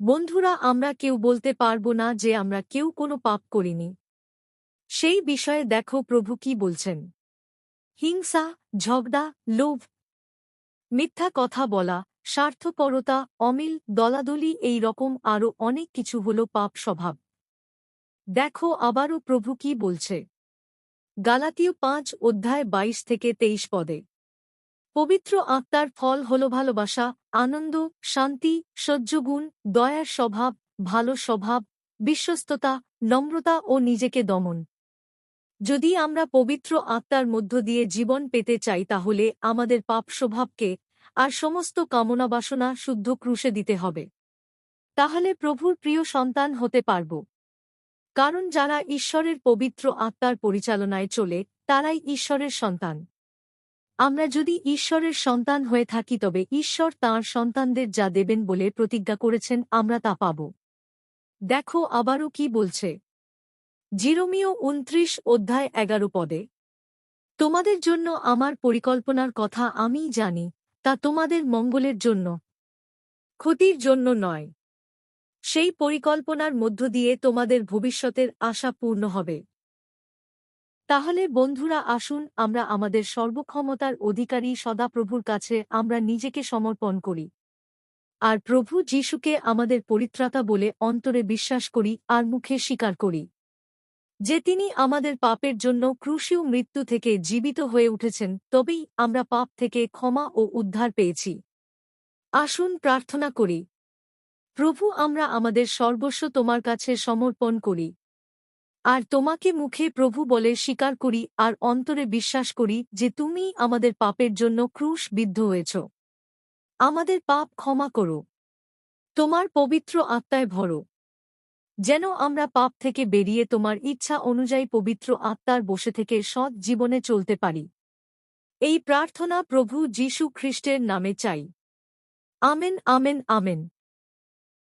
বন্ধুরা, আমরা কেউ বলতে পারব না যে আমরা কেউ কোনো পাপ করিনি। সেই বিষয়ে দেখো প্রভু কি বলছেন। হিংসা, ঝগড়া, লোভ, মিথ্যা কথা বলা, স্বার্থপরতা, অমিল, দলাদলি, এই রকম আরও অনেক কিছু হল পাপ স্বভাব। দেখো আবারও প্রভু কি বলছে। গালাতীয় পাঁচ অধ্যায় বাইশ থেকে তেইশ পদে। পবিত্র আত্মার ফল হল ভালোবাসা, আনন্দ, শান্তি সহ্যগুণ দয়ার স্বভাব, ভালো স্বভাব, বিশ্বস্ততা, নম্রতা ও নিজেকে দমন। যদি আমরা পবিত্র আত্মার মধ্য দিয়ে জীবন পেতে চাই তাহলে আমাদের পাপ স্বভাবকে আর সমস্ত কামনা বাসনা শুদ্ধ ক্রুশে দিতে হবে। তাহলে প্রভুর প্রিয় সন্তান হতে পারব। কারণ যারা ঈশ্বরের পবিত্র আত্মার পরিচালনায় চলে, তারাই ঈশ্বরের সন্তান। আমরা যদি ঈশ্বরের সন্তান হয়ে থাকি, তবে ঈশ্বর তাঁর সন্তানদের যা দেবেন বলে প্রতিজ্ঞা করেছেন, আমরা তা পাব। দেখো আবারও কি বলছে। জিরোমিও উনত্রিশ অধ্যায় এগারো পদে, তোমাদের জন্য আমার পরিকল্পনার কথা আমিই জানি, তা তোমাদের মঙ্গলের জন্য, ক্ষতির জন্য নয়। সেই পরিকল্পনার মধ্য দিয়ে তোমাদের ভবিষ্যতের আশা পূর্ণ হবে। তাহলে বন্ধুরা আসুন, আমরা আমাদের সর্বক্ষমতার অধিকারী সদাপ্রভুর কাছে আমরা নিজেকে সমর্পণ করি। আর প্রভু যিশুকে আমাদের পরিত্রাতা বলে অন্তরে বিশ্বাস করি আর মুখে স্বীকার করি। যে তিনি আমাদের পাপের জন্য ক্রুশীয় মৃত্যু থেকে জীবিত হয়ে উঠেছেন, তবেই আমরা পাপ থেকে ক্ষমা ও উদ্ধার পেয়েছি। আসুন প্রার্থনা করি। প্রভু আমরা আমাদের সর্বস্ব তোমার কাছে সমর্পণ করি। আর তোমাকে মুখে প্রভু বলে স্বীকার করি আর অন্তরে বিশ্বাস করি যে তুমি আমাদের পাপের জন্য ক্রুশ বিদ্ধ হয়েছ। আমাদের পাপ ক্ষমা করো। তোমার পবিত্র আত্মায় ভরো। যেন আমরা পাপ থেকে বেরিয়ে তোমার ইচ্ছা অনুযায়ী পবিত্র আত্মার বসে থেকে সৎ জীবনে চলতে পারি। এই প্রার্থনা প্রভু যীশু খ্রিস্টের নামে চাই। Amen amen amen.